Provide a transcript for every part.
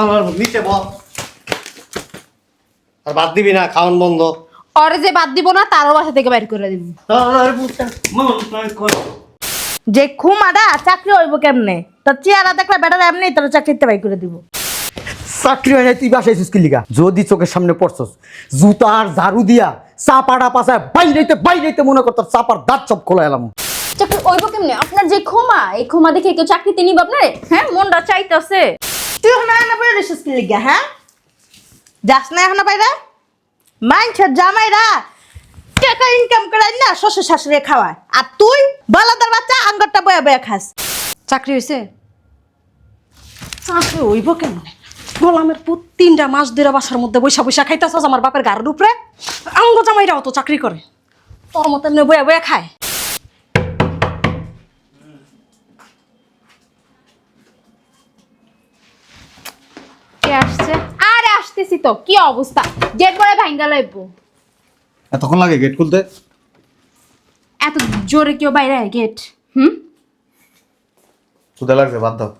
আমার নিচে বল। আর বাদ দিবি না খাওয়ান বন্ধ। ওরে যে বাদ দিব না তারও বাসা থেকে বাইর করে দিব। আর মন যে খুমাডা চাকরি হইব কেমনে? তোর চেহারা দেখলে বেটার এমনি তোর চাকরিতে বাই করে দিব। চাকরি হয় না তুই বাসায় লিগা? যদি চোখের সামনে পড়ছস জুতার ঝাড়ু দিয়া চাপাটা পাশায় বাইরেতে বাইরেতে মনে কর তোর চাপার দাঁত সব খোলা এলাম। চাকরি ওইব কেমনে? আপনার যে ক্ষমা এই ক্ষমা দেখে কেউ চাকরিতে নিব আপনারে? হ্যাঁ মনটা চাইতেছে। তুই এখন না বাইরে রেছিস কি লিগা হ্যাঁ? যাস না এখন বাইরে? মাইনছের জামাইরা, টাকা ইনকাম করাই না শ্বশুর শাশুড়ি খাওয়ায়। আর তুই বালাদার বাচ্চা আঙ্গরটা বয়া বয়া খাস। চাকরি হয়েছে চাকরি হইব কেমনে? গোলামের পুত তিনটা মাস বাসার মধ্যে বৈশা বৈশা খাইতেছস আমার বাপের গাড়ির উপরে। আঙ্গ জামাইরাও তো চাকরি করে। তোর মতো বয়া বয়া খায়। আসতেছি তো কি অবস্থা? গেট করে ভাঙ্গা লাইব এতক্ষণ লাগে গেট খুলতে? এত জোরে কেউ বাইরে আয় গেট হুম? সুদে লাগছে বাদ দাও।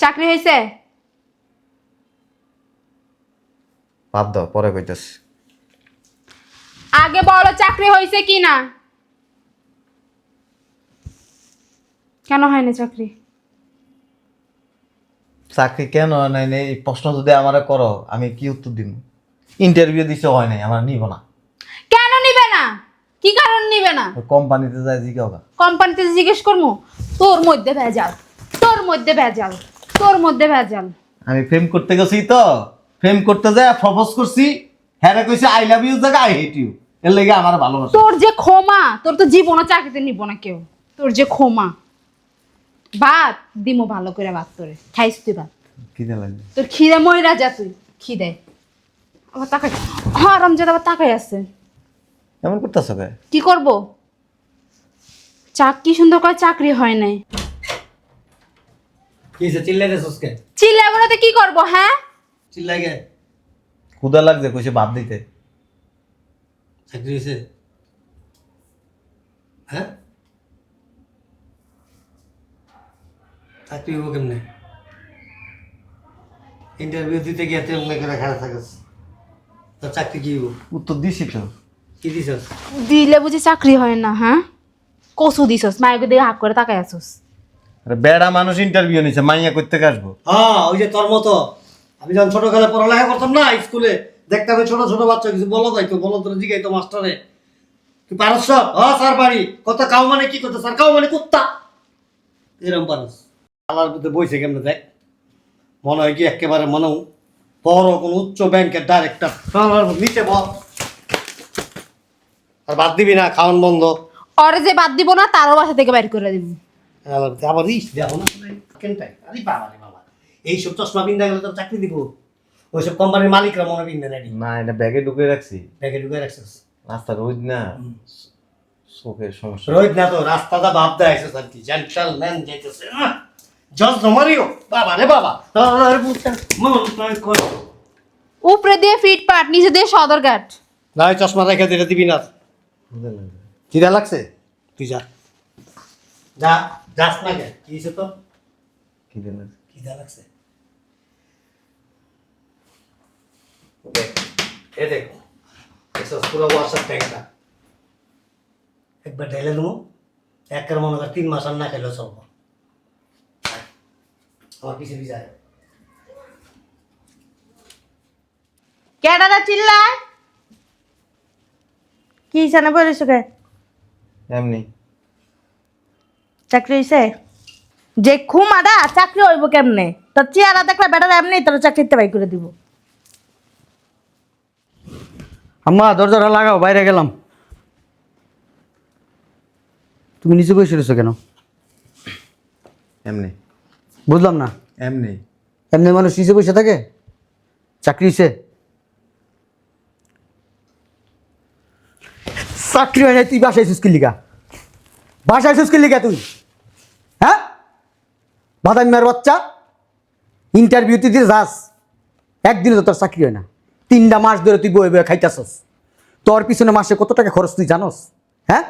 চাকরি হয়েছে? বাদ দাও পরে কইতেছি। আগে বলো চাকরি হয়েছে কি না কেন হয়নি চাকরি? চাকরি কেন হয় নাই এই প্রশ্ন যদি আমারে করো আমি কি উত্তর দিব? ইন্টারভিউ দিছে হয় নাই আমার নিব না। কেন নিবে না? কি কারণ নিবে না? কোম্পানিতে যায় জিজ্ঞাসা কোম্পানিতে জিজ্ঞেস করব তোর মধ্যে ভেজাল তোর মধ্যে ভেজাল তোর মধ্যে ভেজাল। আমি প্রেম করতে গেছি তো প্রেম করতে যায় প্রপোজ করছি হ্যাঁ কইছে আই লাভ ইউ জায়গা আই হেট ইউ এর লেগে আমার ভালোবাসা। তোর যে ক্ষমা তোর তো জীবনও চাকরিতে নিব না কেউ। তোর যে ক্ষমা। ভাত দিমো ভালো করে ভাত তোরে। খাইস তুই ভাত। কি লাগবে। তোর খিদে ময়রা যা তুই। খিদে। আবার তাকাই। হ্যাঁ রমজাদ আবার তাকাই আছে। এমন করতেছ কে? কি করব? চাক কি সুন্দর করে চাকরি হয় নাই। কি হইছে চিল্লাই দেছস কে চিল্লা বলাতে কি করব হ্যাঁ? চিল্লাই গে ক্ষুদা লাগছে কইছে ভাত দিতে। চাকরি হইছে। হ্যাঁ? চাকরি হইব কেমনে? ইন্টারভিউ দিতে গিয়ে তুই অমনি করে থাকিস তোর চাকরি কি হইব? উত্তর দিছি তো। কি দিছস? দিলে বুঝি চাকরি হয় না হ্যাঁ? কসু দিছস মায়ের দিকে হাক করে তাকাই আছস। আরে বেড়া মানুষ ইন্টারভিউ নিছে মাইয়া করতে আসব? হ্যাঁ ওই যে তোর মতো। আমি যখন ছোটকালে পড়ালেখা করতাম না স্কুলে দেখতাম ছোট ছোট বাচ্চা কিছু বলো যাইতো বলো তোর জিগাইতো মাস্টারে। তুই পারস সব? হ্যাঁ স্যার পারি। কত কাউ মানে কি করতে স্যার কাউ মানে কুত্তা। এরকম পারস। আলার মধ্যে বইছে কেমনে দেখ মনে হয় কি একেবারে মনে বড় কোন উচ্চ ব্যাংকের ডাইরেক্টর নিচে বল। আর বাদ দিবি না খাওয়ান বন্ধ। ওরে যে বাদ দিব না তারও বাসা থেকে বাইর করে দিব। আবার আবার ইস দেখো না কেনটাই? আরে বাবা রে বাবা। এইসব চশমা পিন্দা গেলে তো চাকরি দিব। ওইসব কোম্পানির মালিকরা মনে পিন্দে নাকি না এটা ব্যাগে ঢুকে রাখছি। ব্যাগে ঢুকে রাখছিস? রাস্তা রোজ না? চোখের সমস্যা। রোহিত না তো রাস্তাটা ভাবতে দেয় আর কি। জেন্টাল ম্যান যাইতেছে জজ জমারিও বাবা রে বাবা আর বুঝতে মন তাই কর উপরে দিয়ে ফিট পাট নিচে দিয়ে সদরঘাট না ওই চশমা রেখে দিলে দিবি না ক্ষুদা লাগছে চিরা লাগছে তুই যা যা যাস না কে কি হয়েছে তো খিদে লাগছে খিদা লাগছে দেখ, এ দেখো এসব পুরো ওয়াশার ট্যাঙ্কটা একবার ঢেলে দেবো একের মনে কর তিন মাস আর না খেলেও চলবো আমার পিছিয়ে পিছিয়ে আয়। কেডারা চিল্লায়? কি হিসানে বলে কে? এমনি। চাকরি হয়েছে যে খুমাডা চাকরি হইব কেমনে? তোর চেহারা দেখলে বেটার এমনি তোর চাকরিতে বাই করে দিব। আম্মা দরজাটা লাগাও বাইরে গেলাম। তুমি নিচে বসে রয়েছো কেন? এমনি। বুঝলাম না। এমনি। এমনি মানুষ নিচে বসে থাকে? চাকরি হয়েছে চাকরি হয় নাই তুই বাসায় সুস্কির লিগা? বাসায় সুস্কির লিগা তুই? হ্যাঁ? বাদামিয়ার বাচ্চা? ইন্টারভিউতে দিয়ে যাস। একদিনে তো তোর চাকরি হয় না। তিনটা মাস ধরে তুই বয়ে বয়ে খাইতেছস। তোর পিছনে মাসে কত টাকা খরচ তুই জানোস? হ্যাঁ?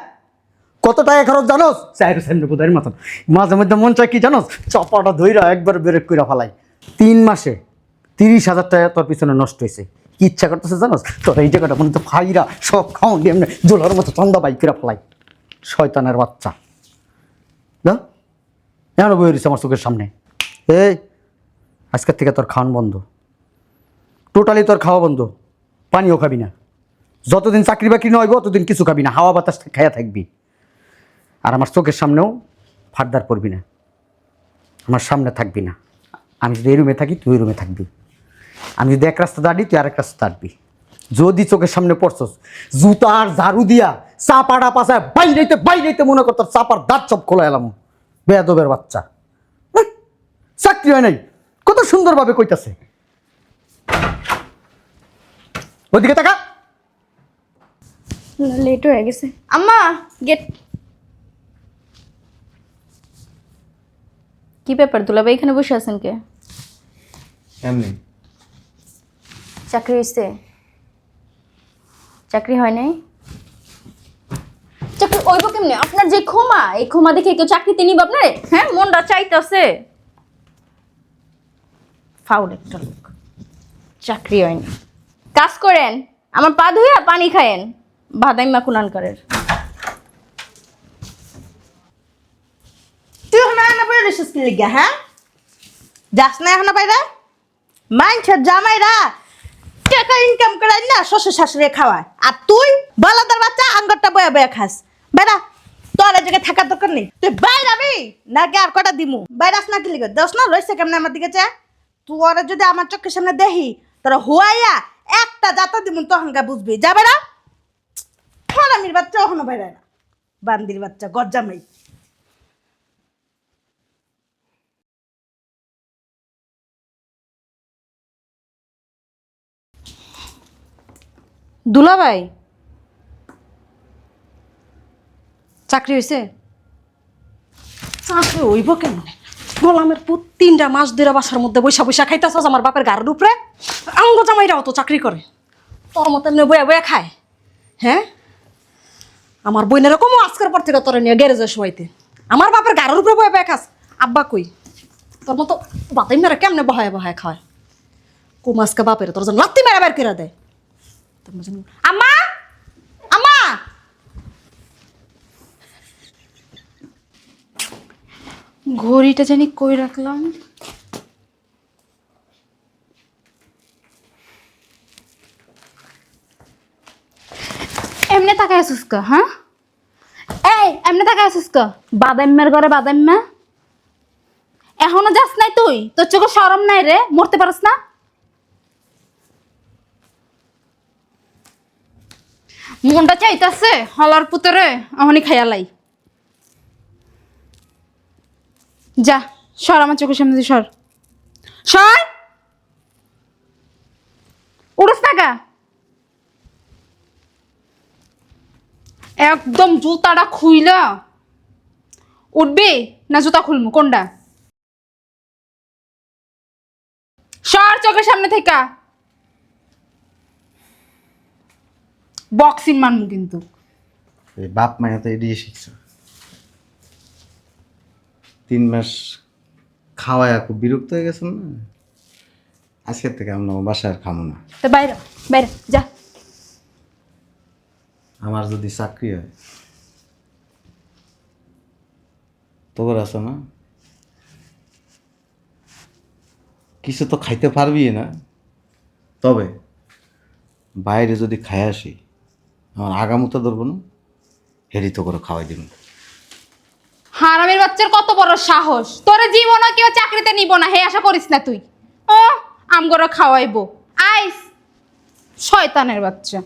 কত টাকা খরচ জানোস? চাইরে সামনে বোধহয় মতন। মাঝে মধ্যে মন চায় কি জানোস? চপাটা ধইরা একবার বেরেক করে ফালাই। তিন মাসে তিরিশ হাজার টাকা তোর পিছনে নষ্ট হয়েছে কি ইচ্ছা করতেছে জানোস? তোর এই জায়গাটা মনে তো ফাইরা, সব খাওয়ান দিয়ে এমনি জোলার মতো চন্দা বাইক করে ফেলাই। শয়তানের বাচ্চা। না? এমন বই রয়েছে আমার চোখের সামনে। এই, আজকের থেকে তোর খাওয়ান বন্ধ। টোটালি তোর খাওয়া বন্ধ। পানিও খাবি না। যতদিন চাকরি বাকরি নয় ততদিন কিছু খাবি না। হাওয়া বাতাস খাইয়া থাকবি। আর আমার চোখের সামনেও ফাটদার পড়বি না। আমার সামনে থাকবি না। আমি যদি এই রুমে থাকি, তুই ওই রুমে থাকবি। আমি যদি এক রাস্তা দাঁড়ি, তুই আরেক রাস্তা দাঁড়বি। যদি চোখের সামনে পড়ছস জুতার ঝাড়ু দিয়া চাপাটা পাশায় বাইরেতে বাইরেতে মনে করতো চাপার দাঁত চপ খোলা এলাম। বেয়াদবের বাচ্চা। চাকরি হয় নাই। কত সুন্দরভাবে কইতাছে। ওদিকে তাকা। লেট হয়ে গেছে। আম্মা, গেট কি ব্যাপার? দুলাভাই এখানে বসে আছেন কে? এমনি। চাকরি হয়েছে চাকরি হয় নাই? চাকরি ওইব কেমনে? আপনার যে ক্ষমা এই ক্ষমা দেখে কেউ চাকরিতে নিব আপনারে? হ্যাঁ মনটা চাইতেছে। ফাউল একটা লোক। চাকরি হয়নি। কাজ করেন আমার পা ধুইয়া পানি খায়েন। বাদাইম্মা কুলানকারের তুই এখন রেছিস কি লিগা হ্যাঁ? যাস না এখন বাইরে? মাইনছের জামাইরা টাকা ইনকাম করাই না শ্বশুর শাশুড়ি খাওয়ায়। আর তুই বালাদার বাচ্চা আঙ্গরটা বয়া বয়া খাস। বেড়া, তোর এই জায়গায় থাকার দরকার নেই। তুই বাইরে আমি নাকি আর কটা দিমু? বাইরে আস না কি লিগে দোষ না রয়েছে কেমন আমার দিকে চা তোর যদি আমার চোখের সামনে দেখি, তোরা হুয়াইয়া একটা যাতা দিমু তখনকার বুঝবি। যা বেড়া হারামির বাচ্চা ওখানে বাইরে না। বান্দির বাচ্চা, গজ্জামাই। দুলাভাই? চাকরি হয়েছে চাকরি হইব কেমনে? গোলামের পুত তিনটা মাস ধরে বাসার মধ্যে বৈশা বৈশা খাইতেছ আমার বাপের গাড়ির উপরে আঙ্গ জামাইরাও তো চাকরি করে। তোর মতো এমনি বয়া বয়া খায়। হ্যাঁ? আমার বইনের রকমও আজকের পর থেকে তোরা নিয়ে গ্যারেজে শোয়াইতে। আমার বাপের গাড়ির উপরে বয়া বয়া খাস। আব্বা কই? তোর মতো বাতাই মেরে কেমনে বহায় বহায় খায় কুমাসকে বাপের তোর জন্য লাত্তি মেরা বের করে দেয়। আম্মা আম্মা ঘড়িটা জানি কই রাখলাম? এমনি তাকায় আসুস হ্যাঁ? এই, এমনি তাকায় আসুস? বাদাম্মার ঘরে বাদাম্মা। এখনও যাস নাই তুই? তোর চোখে সরম নাই রে, মরতে পারস না? মনটা চাইতাছে, হলার পুতরে এখনই খাইয়ালাই যা, সর আমার চোখের সামনে সর। সর! উড়স টাকা একদম জুতাটা খুইলা। উঠবি না জুতা খুলমু, কোনটা? সর চোখের সামনে থেকে। বক্সিং মানমু কিন্তু। এই বাপ মায়া তো এড়িয়ে শিখছে। তিন মাস খাওয়ায় খুব বিরক্ত হয়ে গেছেন না? আজকের থেকে আমরা বাসায় আর খাব না। তো বাইরে বাইরে যা। আমার যদি চাকরি হয় তোর আছে না? কিছু তো খাইতে পারবি না। তবে বাইরে যদি খাই আসি আমার আগামতো ধরবো না, হেরি তো করে খাওয়াই দিব হারামের বাচ্চার কত বড় সাহস। তোরে জীবনও কেউ চাকরিতে নিব না, হে আশা করিস না তুই। ও আমগরে খাওয়াইবো। আইস, শয়তানের বাচ্চা।